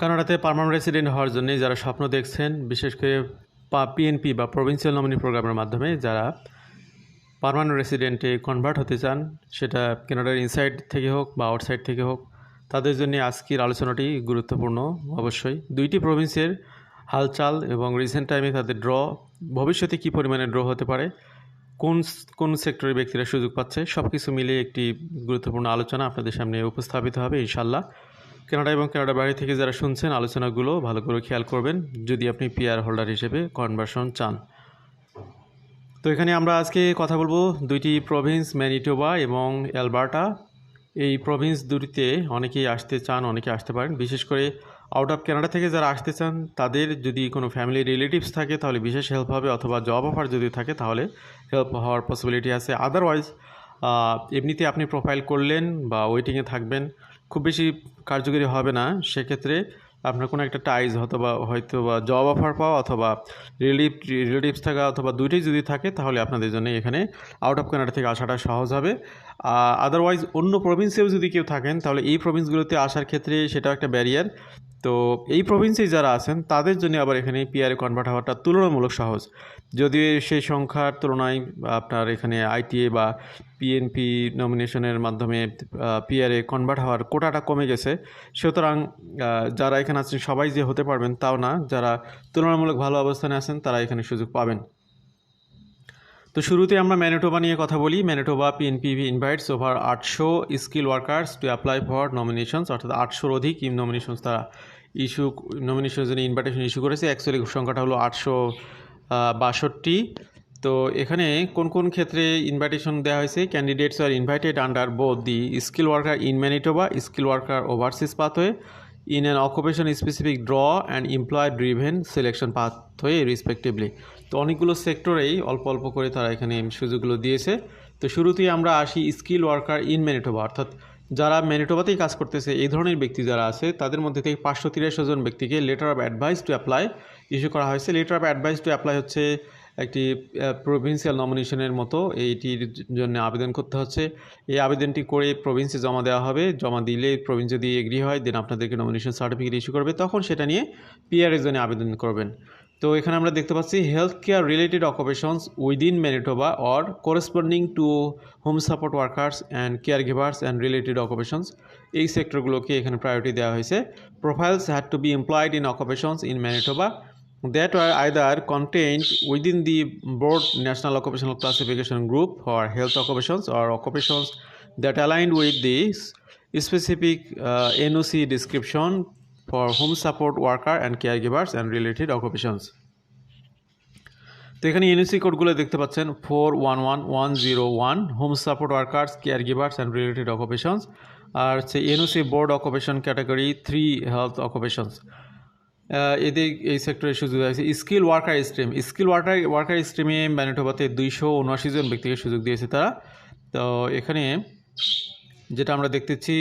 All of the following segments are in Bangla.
কানাডাতে পার্মানেন্ট রেসিডেন্ট হওয়ার জন্য যারা স্বপ্ন দেখছেন, বিশেষ করে পিএনপি বা প্রভিন্সিয়াল নমিনি প্রোগ্রামের মাধ্যমে যারা পার্মানেন্ট রেসিডেন্টে কনভার্ট হতে চান, সেটা কানাডার ইনসাইড থেকে হোক বা আউটসাইড থেকে হোক, তাদের জন্য আজকের আলোচনাটি গুরুত্বপূর্ণ, অবশ্যই। দুইটি প্রভিন্সের হালচাল এবং রিসেন্ট টাইমে তাদের ড্র ভবিষ্যতে কী পরিমাণে ড্র হতে পারে, কোন কোন সেক্টরের ব্যক্তিরা সুযোগ পাচ্ছে সব কিছু মিলিয়ে একটি গুরুত্বপূর্ণ আলোচনা আপনাদের সামনে উপস্থাপিত হবে ইনশাল্লাহ কানাডা এবং কানাডার বাইরে থেকে যারা শুনছেন, আলোচনাগুলো ভালো করে খেয়াল করবেন, যদি আপনি পিয়ার হোল্ডার হিসেবে কনভার্সন চান। তো এখানে আমরা আজকে কথা বলব দুইটি প্রভিন্স ম্যানিটোবা এবং অ্যালবার্টা এই প্রভিন্স দুটিতে অনেকেই আসতে চান, অনেকে আসতে পারেন। বিশেষ করে আউট অফ কানাডা থেকে যারা আসতে চান, তাদের যদি কোনো ফ্যামিলি রিলেটিভস থাকে, তাহলে বিশেষ হেল্প হবে, অথবা জব অফার যদি থাকে, তাহলে হেল্প হওয়ার পসিবিলিটি আছে। আদারওয়াইজ এমনিতে আপনি প্রোফাইল করলেন বা ওয়েটিংয়ে থাকবেন খুব বেশি কার্যকরী হবে না। সেক্ষেত্রে আপনার কোনো একটা টাইজ অথবা হয়তো বা জব অফার পাওয়া অথবা রিলিফ রিলেটিভস থাকা অথবা দুইটাই যদি থাকে, তাহলে আপনাদের জন্য এখানে আউট অফ কানাডা থেকে আসাটা সহজ হবে। আদারওয়াইজ অন্য প্রভিন্সেও যদি কেউ থাকেন, তাহলে এই প্রভিন্সগুলোতে আসার ক্ষেত্রে সেটাও একটা ব্যারিয়ার তো এই প্রভিন্সে যারা আছেন, তাদের জন্য আবার এখানে পিআরে কনভার্ট হওয়াটা তুলনামূলক সহজ। যদিও সেই সংখ্যার তুলনায় আপনার এখানে আইটিএ বা পিএনপি নমিনেশনের মাধ্যমে পিআরে কনভার্ট হওয়ার কোটাটা কমে গেছে, সুতরাং যারা এখানে আছেন সবাই যে হতে পারবেন তাও না, যারা তুলনামূলক ভালো অবস্থানে আছেন তারা এখানে সুযোগ পাবেন। তো শুরুতে আমরা ম্যানেটোবা নিয়ে কথা বলি। ম্যানেটোবা পিএনপিভি ইনভাইটস ওভার আটশো skill workers to apply for nominations অর্থাৎ আটশোর অধিক নমিনেশনস তারা ইস্যু নমিনেশনের জন্য ইনভাইটেশন ইস্যু করেছে। অ্যাকচুয়ালি সংখ্যাটা হলো আটশো বাষট্টি। তো এখানে কোন কোন ক্ষেত্রে ইনভাইটেশন দেওয়া হয়েছে? Candidates are invited under both the skill worker in Manitoba skill worker overseas pathway in an occupation specific draw and employ driven selection pathway respectively তো অনেকগুলো সেক্টরেই অল্প অল্প করে তারা এখানে সুযোগগুলো দিয়েছে। তো শুরুতেই আমরা আসি স্কিল ওয়ার্কার ইন ম্যানিটোবা অর্থাৎ যারা ম্যানিটোবাতেই কাজ করতেছে, এই ধরনের ব্যক্তি যারা আছে, তাদের মধ্যে থেকে পাঁচশো তিরাশি জন ব্যক্তিকে letter of advice to apply issue করা হয়েছে। Letter of advice to apply হচ্ছে একটি প্রভিন্সিয়াল নমিনেশনের মতো। এইটির জন্য আবেদন করতে হচ্ছে। এই আবেদনটি করে প্রভিন্সে জমা দেওয়া হবে। জমা দিলে প্রভিন্স যদি এগ্রি হয় দেন আপনাদেরকে নমিনেশন সার্টিফিকেট ইস্যু করবে। তখন সেটা নিয়ে পিআরের জন্য আবেদন করবেন। তো এখানে আমরা দেখতে পাচ্ছি health care related occupations within Manitoba or corresponding to home support workers and caregivers and related occupations এই সেক্টরগুলোকে এখানে প্রায়োরিটি দেওয়া হয়েছে। Profiles had to be employed in occupations in Manitoba that are either content within the board national occupational classification group for health occupations or occupations that aligned with this specific NOC description for home support worker and caregivers and related occupations. তো এখানে এনওসি কোডগুলো দেখতে পাচ্ছেন four one one one zero one home support workers caregivers and related occupations আর হচ্ছে NOC board occupation category three health occupations এদের এই সেক্টরে সুযোগ আছে। Skill worker stream skill worker worker স্ট্রিমে ম্যানিটোবাতে দুইশো উনআশি জন ব্যক্তিকে সুযোগ দিয়েছে তারা। তো এখানে যেটা আমরা দেখতেছি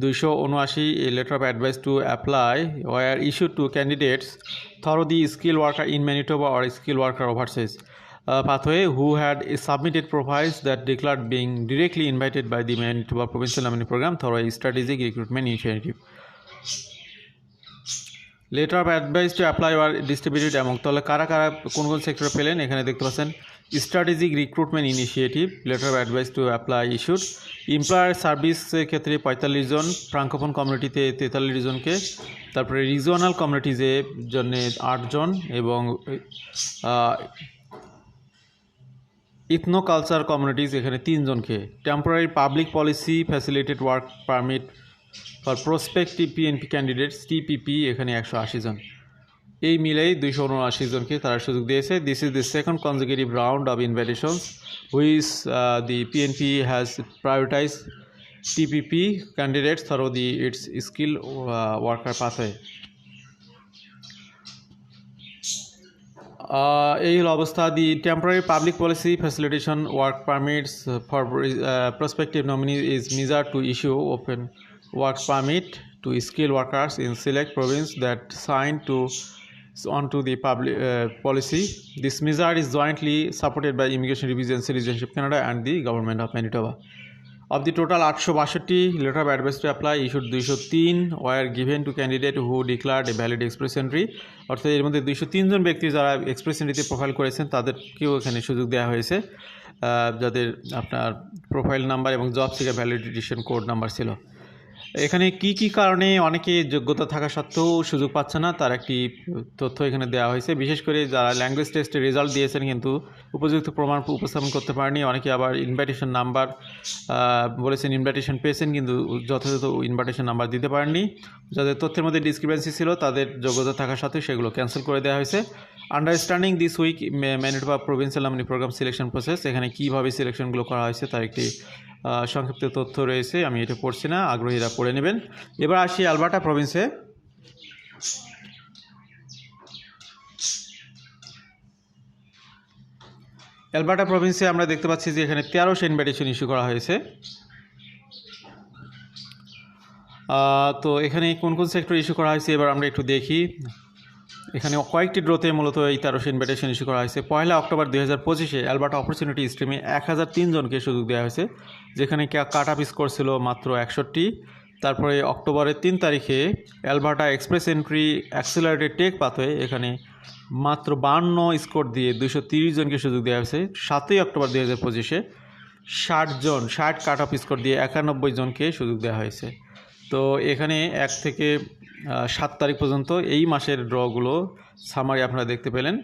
দুইশো উনআশি letter of advice to apply were issue to candidates through the skill worker in Manitoba or skill worker overseas. Pathway, who had submitted profiles that declare being directly invited by the Manitoba provincial nominee program through strategic recruitment initiative. Letter of advice to apply were distributed among তাহলে কারা কারা কোন কোন সেক্টরে পেলেন এখানে দেখতে পাচ্ছেন। Strategic recruitment initiative letter of advice to apply issued employer সার্ভিসের ক্ষেত্রে পঁয়তাল্লিশ জন ফ্রাঙ্কোফোন কমিউনিটিতে তেতাল্লিশ জনকে। তারপরে রিজনাল কমিউনিটিজে জন্য আটজন এবং ইথনো কালচার কমিউনিটিজ এখানে তিনজনকে temporary public policy facilitated work permit for prospective PNP candidates TPP এখানে একশো আশি জন। এই মিলেই দুইশো উনআশি জনকে তারা সুযোগ দিয়েছে। This is the second consecutive round of invitations which the PNP has prioritize TPP candidates through the its skill worker pathway এই হলো অবস্থা। The temporary public policy facilitation work permits for prospective nominee is measure to issue open work permit to skill workers in select province that sign to onto the public uh, policy. This measure is jointly supported by Immigration Reviews and Citizenship Canada and the Government of Manitoba. Of the total আটশো বাষট্টি letter of advice to apply issued দুইশো তিন were given to candidate who declared a valid express অর্থাৎ এর মধ্যে দুইশো তিনজন ব্যক্তি যারা এক্সপ্রেস এন্ট্রিতে প্রোফাইল করেছেন তাদেরকেও এখানে সুযোগ দেওয়া হয়েছে যাদের আপনার প্রোফাইল নাম্বার এবং জব থেকে ভ্যালিডিটেশন কোড নাম্বার ছিল এখানে কি কি কারণে অনেকে যোগ্যতা থাকা সত্ত্বেও সুযোগ পাচ্ছে না? তার একটি তথ্য এখানে দেওয়া হয়েছে। বিশেষ করে যারা ল্যাঙ্গুয়েজ টেস্টে রেজাল্ট দিয়েছেন কিন্তু উপযুক্ত প্রমাণ উপস্থাপন করতে পারেনি, অনেকে আবার ইনভাইটেশন নাম্বার বলেছেন ইনভাইটেশন পেয়েছেন কিন্তু যথাযথ ইনভাইটেশন নাম্বার দিতে পারেননি। যাদের তথ্যের মধ্যে ডিসক্রিপেন্সি ছিল, তাদের যোগ্যতা থাকা সত্ত্বেও সেগুলো ক্যান্সেল করে দেওয়া হয়েছে। আন্ডারস্ট্যান্ডিং দিস উইক ম্যানেট বা প্রভিন্সিয়াল প্রোগ্রাম সিলেকশন প্রসেস এখানে কীভাবে সিলেকশনগুলো করা হয়েছে তার একটি সংক্ষিপ্ত তথ্য রয়েছে, আমি এটা পড়ছি না, আগ্রহীরা পড়ে নেবেন। এবার আসি আলবার্টা প্রভিন্সে। অ্যালবার্টা প্রভিন্সে আমরা দেখতে পাচ্ছি যে এখানে তেরোশো ইনভাইটেশন ইস্যু করা হয়েছে। তো এখানে কোন কোন সেক্টর ইস্যু করা হয়েছে, এবার আমরা একটু দেখি। এখানে কয়েকটি ড্রোতে মূলত এই তেরোশো ইনভাইটেশন ইস্যু করা হয়েছে। পয়লা অক্টোবর দুই হাজার পঁচিশে অ্যালবার্টা অপরচুনিটি স্ট্রিমে এক হাজার তিনজনকে সুযোগ দেওয়া হয়েছে, যেখানে কাট আপ স্কোর ছিল মাত্র একষট্টি। তারপরে অক্টোবরের তিন তারিখে Alberta express entry accelerated tech pathway, এখানে মাত্র বান্ন স্কোর দিয়ে দুশো তিরিশ জনকে সুযোগ দেওয়া হয়েছে। সাতই অক্টোবর দুই হাজার পঁচিশে ষাট জন, ষাট কাট অফ স্কোর দিয়ে একানব্বই জনকে সুযোগ দেওয়া হয়েছে। তো এখানে এক থেকে সাত তারিখ পর্যন্ত এই মাসের ড্রগুলো সামারি আপনারা দেখতে পেলেন।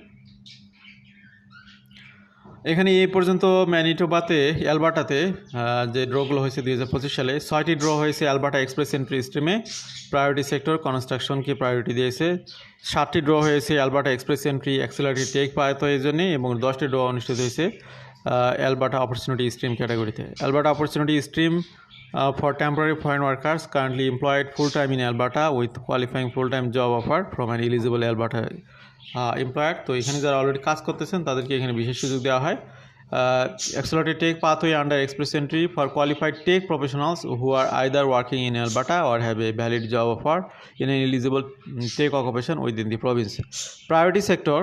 এখানে এই পর্যন্ত ম্যানিটোবাতে, অ্যালবার্টাতে যে ড্রগুলো হয়েছে দুই হাজার পঁচিশ সালে, ছয়টি ড্র হয়েছে অ্যালবার্টা এক্সপ্রেস এন্ট্রি স্ট্রিমে। প্রায়োরিটি সেক্টর কনস্ট্রাকশনকে প্রায়োরিটি দিয়েছে। সাতটি ড্র হয়েছে Alberta express entry accelerated tech পায়তের জন্য এবং দশটি ড্র অনুষ্ঠিত হয়েছে অ্যালবার্টা অপরচুনিটি স্ট্রিম ক্যাটাগরিতে। Alberta opportunity stream for temporary foreign workers currently employed full time in Alberta with qualifying full time job offer from an eligible Alberta employer তো এখানে যারা অলরেডি কাজ করতেছেন তাদেরকে এখানে বিশেষ সুযোগ দেওয়া হয় take pathway under express entry for qualified tech professionals who are either working in Alberta or have a valid job offer in an eligible mm, tech occupation within the province. Priority sector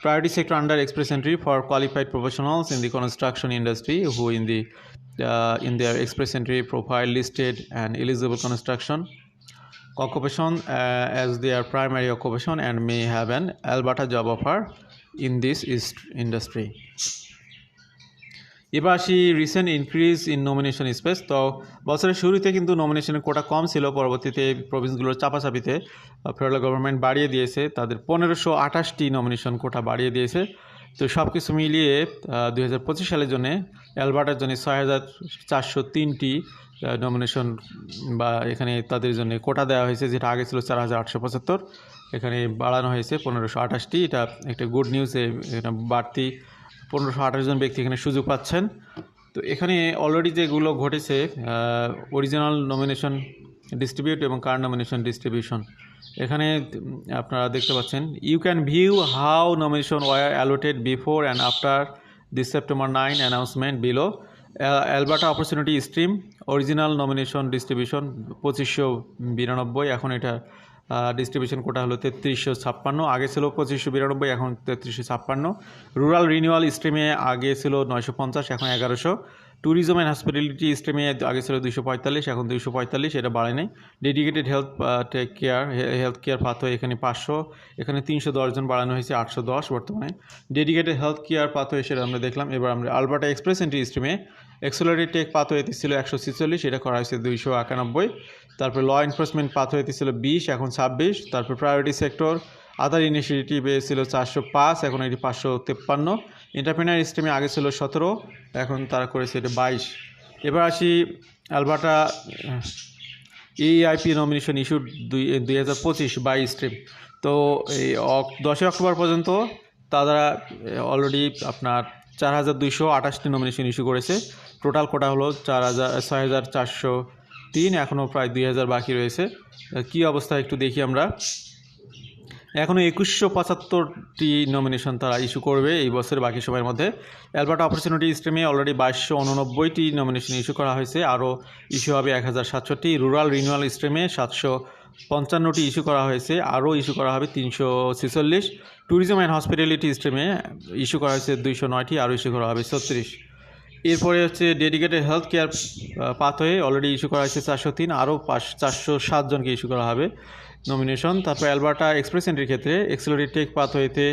priority sector under express entry for qualified professionals in the construction industry who in the uh, in their express entry profile listed an eligible construction occupation uh, as their primary occupation and may have an Alberta job offer in this industry. এবার আসি recent increase in nomination space তো বছরের শুরুতে কিন্তু নমিনেশনের কোটা কম ছিল। পরবর্তীতে প্রভিন্সগুলোর চাপাচাপিতে ফেডারেল গভর্নমেন্ট বাড়িয়ে দিয়েছে। তাদের পনেরোশো আঠাশটি নমিনেশন কোটা বাড়িয়ে দিয়েছে। তো সব কিছু মিলিয়ে দুই হাজার পঁচিশ সালের জন্য অ্যালবার্টার জন্য ছয় হাজার চারশো তিনটি নমিনেশন বা এখানে তাদের জন্য কোটা দেওয়া হয়েছে, যেটা আগে ছিল চার হাজার আটশো পঁচাত্তর। এখানে বাড়ানো হয়েছে পনেরোশো আঠাশটি। এটা একটা গুড নিউজ এটা বাড়তি পনেরোশো আঠাশ জন ব্যক্তি এখানে সুযোগ পাচ্ছেন। তো এখানে অলরেডি যেগুলো ঘটেছে অরিজিনাল নমিনেশন ডিস্ট্রিবিউট এবং কার নমিনেশন ডিস্ট্রিবিউশন এখানে আপনারা দেখতে পাচ্ছেন you can view how nomination were allotted before and after this September nine announcement below Alberta opportunity stream original nomination distribution পঁচিশশো বিরানব্বই, এখন এটা ডিস্ট্রিবিউশন কোটা হলো তেত্রিশশো ছাপ্পান্ন, আগে ছিল পঁচিশশো বিরানব্বই, এখন তেত্রিশশো ছাপ্পান্ন। রুরাল রিনিউয়াল স্ট্রিমে আগে ছিল নয়শো পঞ্চাশ, এখন এগারোশো। ট্যুরিজম অ্যান্ড হসপিটালিটি স্ট্রিমে আগে ছিল দুশো পঁয়তাল্লিশ, এখন দুইশো পঁয়তাল্লিশ, এটা বাড়ে নেই। Dedicated health care health care pathway এখানে পাঁচশো, এখানে তিনশো দশজন বাড়ানো হয়েছে আটশো দশ বর্তমানে। ডেডিকেটেড হেলথ কেয়ার পাথওয়ে সেটা আমরা দেখলাম। এবার আমরা আলবার্টা এক্সপ্রেস এন্ট্রি স্ট্রিমে এক্সেলারি টেক পাথওয়েতে ছিল একশো ছেচল্লিশ, এটা করা হয়েছে দুইশো একানব্বই। তারপর ল এনফোর্সমেন্ট পাথওয়েতে ছিল বিশ, এখন ছাব্বিশ। তারপর প্রায়োরিটি সেক্টর আদার ইনিশিয়েটিভে ছিল চারশো পাঁচ, এখন এটি পাঁচশো তেপ্পান্ন। এন্টারপ্রেনার স্ট্রিমে আগে ছিল সতেরো, এখন তারা করেছে এটা বাইশ। এবার আসি আলবার্টা এইআইপি নমিনেশন ইস্যু দুই দুই হাজার পঁচিশ বাই স্ট্রিম তো এই দশই অক্টোবর পর্যন্ত তারা অলরেডি আপনার চার হাজার দুইশো আঠাশটি নমিনেশন ইস্যু করেছে। টোটাল কোটা হলো চার হাজার, ছয় হাজার চারশো তিন এখনও প্রায় দুই হাজার বাকি রয়েছে। কী অবস্থা একটু দেখি আমরা। এখনও একুশশো পঁচাত্তরটি নমিনেশন তারা ইস্যু করবে এই বছরের বাকি সময়ের মধ্যে। অ্যালবার্ট অপরচুনিটি স্ট্রিমে অলরেডি বাইশশো উননব্বইটি নমিনেশন ইস্যু করা হয়েছে। আরও ইস্যু হবে এক হাজার সাতষট্টি। রুরাল রিনিউয়াল স্ট্রিমে সাতশো পঞ্চান্নটি ইস্যু করা হয়েছে, আরও ইস্যু করা হবে তিনশো ছেচল্লিশ। ট্যুরিজম অ্যান্ড হসপিটালিটি স্ট্রিমে ইস্যু করা হয়েছে দুইশো নয়টি, আরও ইস্যু করা হবে ছত্রিশ। এরপরে হচ্ছে dedicated health care pathway already issue করা হয়েছে চারশো তিন, আরও পাঁচ, চারশো সাতজনকে ইস্যু করা হবে নমিনেশন তারপর অ্যালবার্টা এক্সপ্রেস এন্ট্রির ক্ষেত্রে এক্সেলরি টেক পাথওয়েতে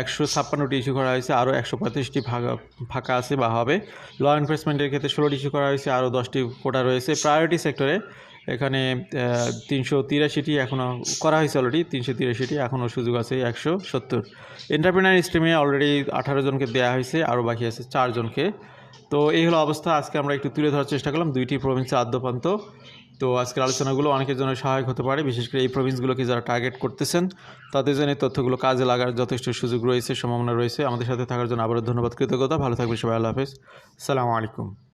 একশো ছাপ্পান্নটি ইস্যু করা হয়েছে, আরও একশো পঁয়ত্রিশটি ফাঁকা ফাঁকা আছে বা হবে। ল এনফোর্সমেন্টের ক্ষেত্রে ষোলোটি ইস্যু করা হয়েছে, আরও দশটি কোটা রয়েছে। প্রায়োরিটি সেক্টরে এখানে তিনশো তিরাশিটি এখনও করা হয়েছে অলরেডি তিনশো তিরাশিটি এখনও সুযোগ আছে একশো সত্তর। এন্টারপ্রিনার স্ট্রিমে অলরেডি আঠারো জনকে দেওয়া হয়েছে আরও বাকি আছে চারজনকে তো এই হলো অবস্থা, আজকে আমরা একটু তুলে ধরার চেষ্টা করলাম, দুইটি প্রভিন্সের আদ্যপান্ত। তো আজকের আলোচনাগুলো অনেকের জন্য সহায়ক হতে পারে, বিশেষ করে এই প্রভিন্সগুলোকে যারা টার্গেট করতেছেন, তাদের জন্য তথ্যগুলো কাজে লাগার যথেষ্ট সুযোগ রয়েছে, সম্ভাবনা রয়েছে। আমাদের সাথে থাকার জন্য আবারও ধন্যবাদ, কৃতজ্ঞতা, ভালো থাকবে সবাই, আল্লাহ হাফেজ। সালামু আলাইকুম।